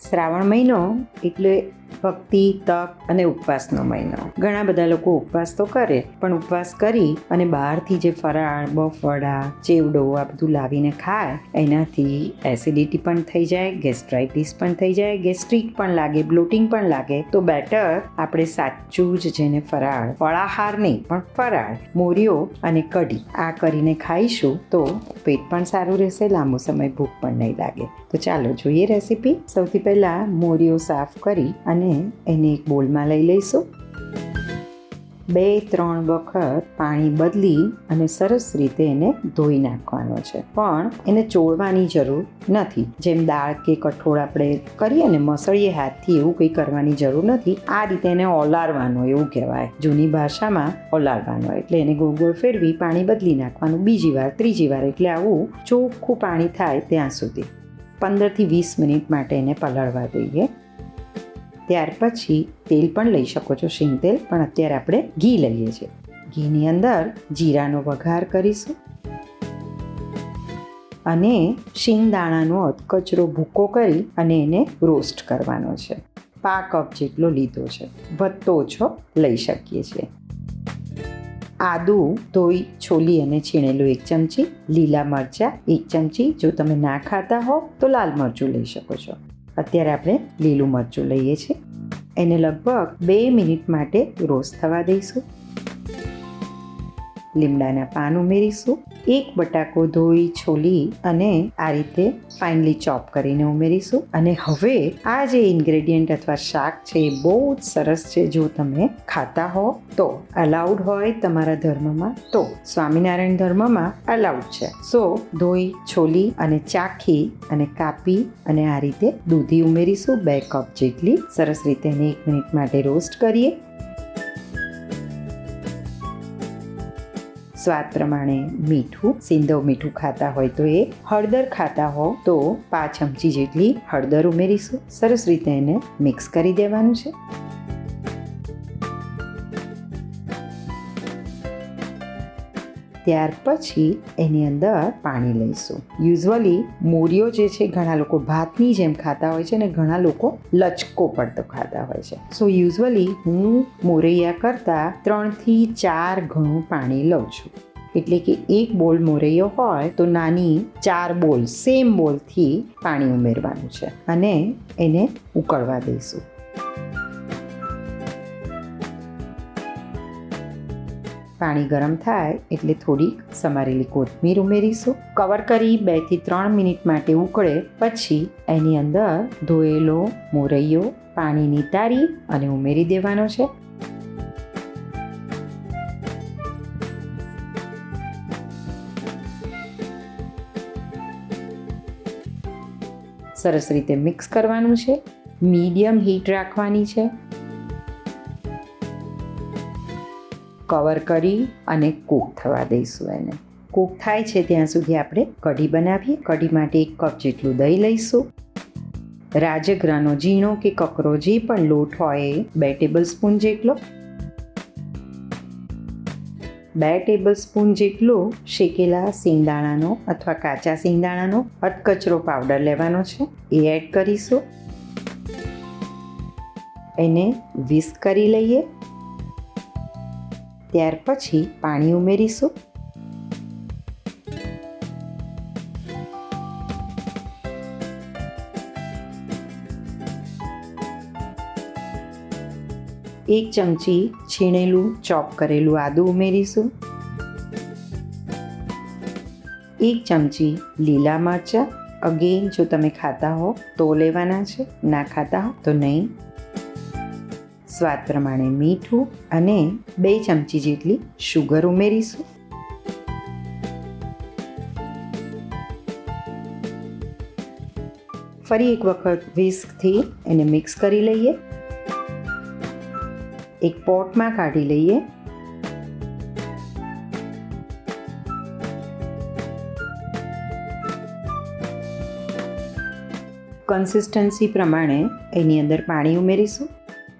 શ્રાવણ મહિનો એટલે ભક્તિ, તપ અને ઉપવાસનો મહિનો. ઘણા બધા લોકો ઉપવાસ તો કરે, પણ ઉપવાસ કરી અને બહારથી જે ફરાળ બફવડા ચેવડો આ બધું લાવીને ખાય, એનાથી એસિડિટી પણ થઈ જાય ગેસ્ટ્રાઇટિસ પણ થઈ જાય ગેસ્ટ્રિક પણ લાગે બ્લોટિંગ પણ લાગે. તો બેટર આપણે સાચું જ જેને ફરાળ, ફળાહાર નહીં, પણ ફરાળ મોરિયો અને કઢી આ કરીને ખાઈશું તો પેટ પણ સારું રહેશે, લાંબો સમય ભૂખ પણ નહીં લાગે. તો ચાલો જોઈએ રેસીપી સૌથી પહેલાં મોરિયો સાફ કરી અને એને એક બોલમાં લઈ લઈશું. બે, ત્રણ વખત પાણી બદલી અને સરસ રીતે એને ધોઈ નાખવાનો છે. પણ એને ચોળવાની જરૂર નથી. જેમ દાળ કે કઠોળ આપણે કરીએ ને મસળીએ હાથથી એવું કંઈ કરવાની જરૂર નથી. આ રીતે એને ઓલારવાનો એવું કહેવાય. જૂની ભાષામાં ઓલારવાનો. એટલે એને ગોળ ગોળ ફેરવી પાણી બદલી નાખવાનું. બીજી વાર, ત્રીજી વાર એટલે આવું ચોખ્ખું પાણી થાય ત્યાં સુધી. પંદરથી વીસ મિનિટ માટે એને પલાળવા દઈએ. ત્યાર પછી તેલ પણ લઈ શકો છો શીંગ તેલ, પણ અત્યારે આપણે ઘી લઈએ છીએ. ઘીની અંદર જીરાનો વઘાર કરીશું. અને શીંગ દાણાનો અધકચરો ભૂકો કરી અને એને રોસ્ટ કરવાનો છે. પા કપ જેટલો લીધો છે. વધતો ઓછો લઈ શકીએ છીએ. આદું, ધોઈ, છોલી અને છીણેલું એક ચમચી, લીલા મરચાં, એક ચમચી. જો તમે ના ખાતા હો, તો લાલ મરચું લઈ શકો છો. અત્યારે આપણે લીલું મરચું લઈએ છીએ. એને લગભગ બે મિનિટ માટે રોસ્ટ થવા દઈશું. લીમડાના પાન ઉમેરીશું. એક બટાકો ધોઈ, છોલી અને આ રીતે ફાઇનલી ચોપ કરીને ઉમેરીશું. અને હવે આ જે ઇન્ગ્રેડિયન્ટ અથવા શાક છે એ બહુ જ સરસ છે, જો તમે ખાતા હો તો. અલાઉડ હોય તમારા ધર્મમાં તો. સ્વામિનારાયણ ધર્મમાં અલાઉડ છે. સો ધોઈ, છોલી અને ચાખી અને કાપી અને આ રીતે દૂધી ઉમેરીશું. બે કપ જેટલી સરસ રીતે એને એક મિનિટ માટે રોસ્ટ કરીએ. સ્વાદ પ્રમાણે મીઠું સિંધવ મીઠું ખાતા હોય તો એ હળદર ખાતા હો તો પાંચ ચમચી જેટલી હળદર ઉમેરીશું. સરસ રીતે એને મિક્સ કરી દેવાનું છે. ત્યાર પછી એની અંદર પાણી લઈશું. યુઝવલી મોરિયો જે છે, ઘણા લોકો ભાતની જેમ ખાતા હોય છે અને ઘણા લોકો લચકો પડતો ખાતા હોય છે. સો યુઝવલી હું મોરૈયા કરતાં ત્રણથી ચાર ઘણું પાણી લઉં છું. એટલે કે એક બોલ મોરૈયો હોય તો નાની ચાર બોલ સેમ બોલથી પાણી ઉમેરવાનું છે અને એને ઉકળવા દઈશું. પાણી ગરમ થાય એટલે થોડીક સમારેલી કોથમીર ઉમેરીશું. કવર કરી બેથી ત્રણ મિનિટ માટે ઉકળે, પછી એની અંદર ધોયેલો મોરૈયો પાણી નિતારી અને ઉમેરી દેવાનો છે. સરસ રીતે મિક્સ કરવાનું છે. મીડિયમ હીટ રાખવાની છે. કવર કરી અને કૂક થવા દઈશું એને. કૂક થાય છે ત્યાં સુધી આપણે કઢી બનાવીએ. કઢી માટે એક કપ જેટલું દહીં લઈશું. રાજગરાનો ઝીણો કે કકરો જે પણ લોટ હોય બે ટેબલ સ્પૂન જેટલો. બે ટેબલ સ્પૂન જેટલો શેકેલા સિંગદાણાનો અથવા કાચા સિંગદાણાનો અધકચરો પાવડર લેવાનો છે. એ એડ કરીશું. એને વિસ્ક કરી લઈએ. ત્યાર પછી પાણી ઉમેરીશું. એક ચમચી છીણેલું ચોપ કરેલું આદું ઉમેરીશું. એક ચમચી લીલા મરચાં. અગેન જો તમે ખાતા હો તો લેવાના છે, ના ખાતા હો તો નહીં. સ્વાદ પ્રમાણે મીઠું અને બે ચમચી જેટલી શુગર ઉમેરીશું. ફરી એક વખત વિસ્કથી એને મિક્સ કરી લઈએ. એક પોટમાં કાઢી લઈએ. કન્સિસ્ટન્સી પ્રમાણે એની અંદર પાણી ઉમેરીશું.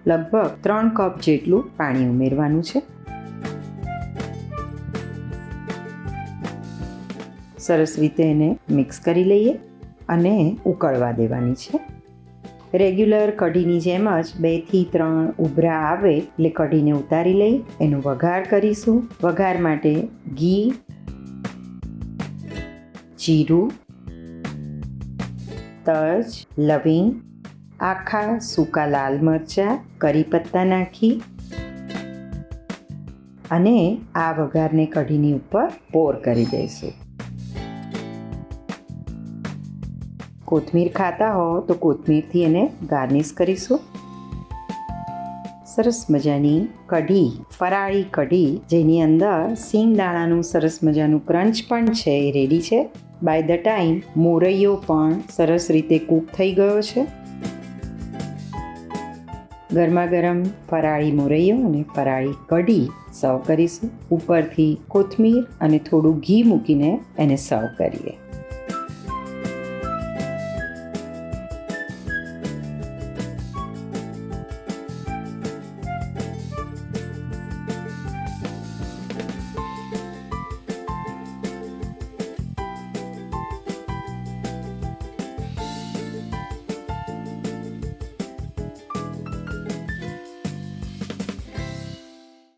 લગભગ ત્રણ કપ જેટલું પાણી ઉમેરવાનું છે. સરસ રીતે એને મિક્સ કરી લઈએ અને ઉકળવા દેવાની છે. રેગ્યુલર કઢીની જેમ જ બેથી ત્રણ ઉભરા આવે એટલે કઢીને ઉતારી લઈ, એનો વઘાર કરીશું. વઘાર માટે ઘી, જીરું, તજ, લવિંગ આખા સૂકા લાલ મરચાં, કરી પત્તા નાખી અને આ વઘારને કઢીની ઉપર પોર કરી દઈશું. કોથમીર ખાતા હો તો કોથમીરથી એને ગાર્નિશ કરીશું. સરસ મજાની કઢી, ફરાળી કઢી, જેની અંદર સિંગ દાણાનું સરસ મજાનું ક્રંચ પણ છે, એ રેડી છે. બાય ધ ટાઈમ, મોરૈયો પણ સરસ રીતે કૂક થઈ ગયો છે. ગરમા ગરમ ફરાળી મોરૈયો અને ફરાળી કઢી સર્વ કરીશું. ઉપરથી કોથમીર અને થોડું ઘી મૂકીને એને સર્વ કરીએ.